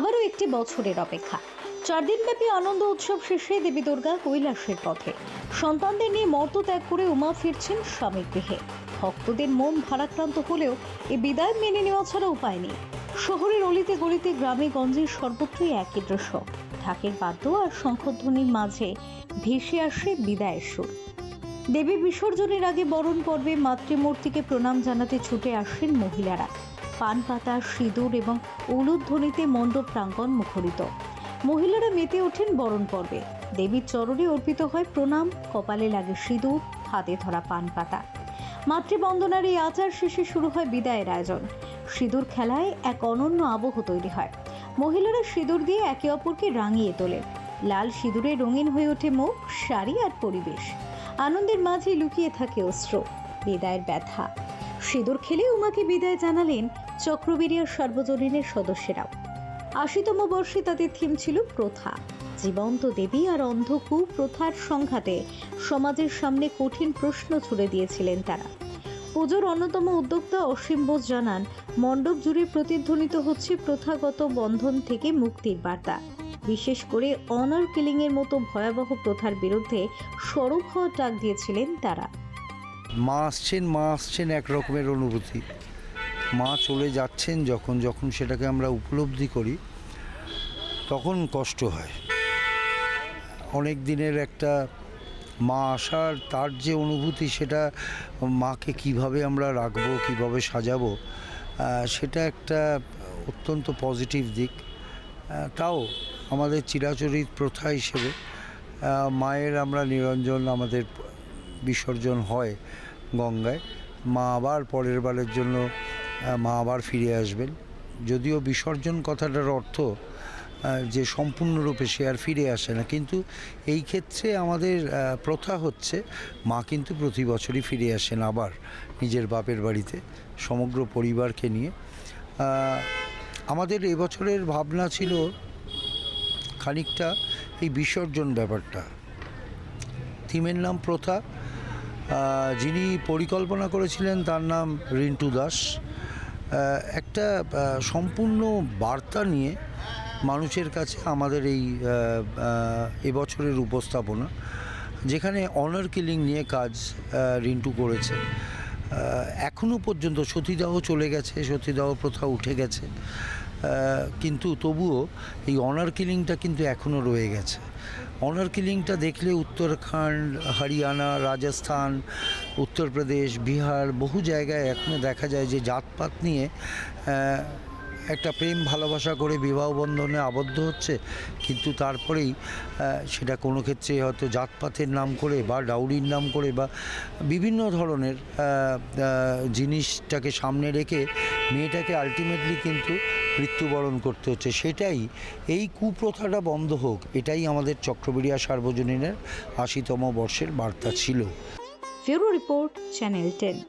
আবারও একটি বছরের অপেক্ষা। চার দিনব্যাপী আনন্দ উৎসব শেষে দেবী দুর্গা কৈলাসের পথে। সন্তানদের নিয়ে মর্ত ত্যাগ করে উমা ফিরছেন স্বামীর গৃহে। ভক্তদের মন ভারাক্রান্ত হলেও এ বিদায় মেনে নেওয়া ছাড়া উপায় নেই। শহরের অলিতে গলিতে গ্রামে গঞ্জে সর্বত্রই একই দৃশ্য। ঢাকের বাদ্য আর শঙ্খধ্বনির মাঝে ভেসে আসে বিদায়ের সুর। দেবী বিসর্জনের আগে বরণ পর্বে মাতৃমূর্তিকে প্রণাম জানাতে ছুটে আসেন মহিলারা। পান পাতা সিঁদুর এবং উলুধ্বনিতে মণ্ডপ প্রাঙ্গণ মুখরিত। মহিলারা মেতে ওঠেন বরণ পর্বে। দেবীর চরণে অর্পিত হয় প্রণাম, কপালে লাগে সিঁদুর, হাতে ধরা পান পাতা মাতৃবন্দনার এই আচার শেষে শুরু হয় বিদায়ের আয়োজন। সিঁদুর খেলায় এক অনন্য আবহ তৈরি হয়। মহিলারা সিঁদুর দিয়ে একে অপরকে রাঙিয়ে তোলেন লাল সিঁদুরে রঙিন হয়ে ওঠে মুখ, শাড়ি আর পরিবেশ। আনন্দের মাঝে লুকিয়ে থাকে অস্ত্র বিদায়ের ব্যথা। সিঁদুর খেলে উমাকে বিদায় জানালেন চক্রবেরিয়ার সর্বজনীনের সদস্যরাও। আশিতম বর্ষে তাদের থিম ছিল প্রথা। জীবন্ত দেবী আর অন্ধ কুপ্রথার সংঘাতে সমাজের সামনে কঠিন প্রশ্ন ছুড়ে দিয়েছিলেন তারা। পুজোর অন্যতম উদ্যোক্তা অসীম বোস জানান, মণ্ডপ জুড়ে প্রতিধ্বনিত হচ্ছে প্রথাগত বন্ধন থেকে মুক্তির বার্তা। বিশেষ করে অনার কিলিংয়ের মতো ভয়াবহ প্রথার বিরুদ্ধে সরব হওয়ার ডাক দিয়েছিলেন তারা। মা আসছেন মা আসছেন এক রকমের অনুভূতি। মা চলে যাচ্ছেন যখন যখন সেটাকে আমরা উপলব্ধি করি, তখন কষ্ট হয়। অনেক দিনের একটা মা আসার, তার যে অনুভূতি সেটা মাকে কীভাবে আমরা রাখব, কীভাবে সাজাবো সেটা একটা অত্যন্ত পজিটিভ দিক। তাও আমাদের চিরাচরিত প্রথা হিসেবে মায়ের আমরা নিরঞ্জন, আমাদের বিসর্জন হয় গঙ্গায়। মা আবার পরের বারের জন্য মা আবার ফিরে আসবেন। যদিও বিসর্জন কথাটার অর্থ যে সম্পূর্ণরূপে সে আর ফিরে আসে না। কিন্তু এই ক্ষেত্রে আমাদের প্রথা হচ্ছে, মা কিন্তু প্রতি বছরই ফিরে আসেন আবার নিজের বাপের বাড়িতে, সমগ্র পরিবারকে নিয়ে। আমাদের এবছরের ভাবনা ছিল খানিকটা এই বিসর্জন ব্যাপারটা। থিমের নাম প্রথা। যিনি পরিকল্পনা করেছিলেন তার নাম রিন্টু দাস। একটা সম্পূর্ণ বার্তা নিয়ে মানুষের কাছে আমাদের এই এবছরের উপস্থাপনা, যেখানে অনার কিলিং নিয়ে কাজ রিন্টু করেছে। এখনও পর্যন্ত সতীদাহ চলে গেছে, সতীদাহ প্রথা উঠে গেছে। কিন্তু তবুও এই অনার কিলিংটা কিন্তু এখনও রয়ে গেছে। অনার কিলিংটা দেখলে উত্তরাখণ্ড, হরিয়ানা, রাজস্থান উত্তরপ্রদেশ, বিহার বহু জায়গায় এখনও দেখা যায় যে জাতপাত নিয়ে একটা প্রেম ভালোবাসা করে বিবাহ বন্ধনে আবদ্ধ হচ্ছে। কিন্তু তারপরেই সেটা কোনো ক্ষেত্রে হয়তো জাতপাতের নাম করে বা ডাউরির নাম করে বা বিভিন্ন ধরনের জিনিসটাকে সামনে রেখে মেয়েটাকে আলটিমেটলি কিন্তু মৃত্যুবরণ করতে হচ্ছে। সেটাই, এই কুপ্রথাটা বন্ধ হোক, এটাই আমাদের চক্রবেড়িয়া সার্বজনীনের আশিতম বর্ষের বার্তা ছিল। Bureau report channel ten.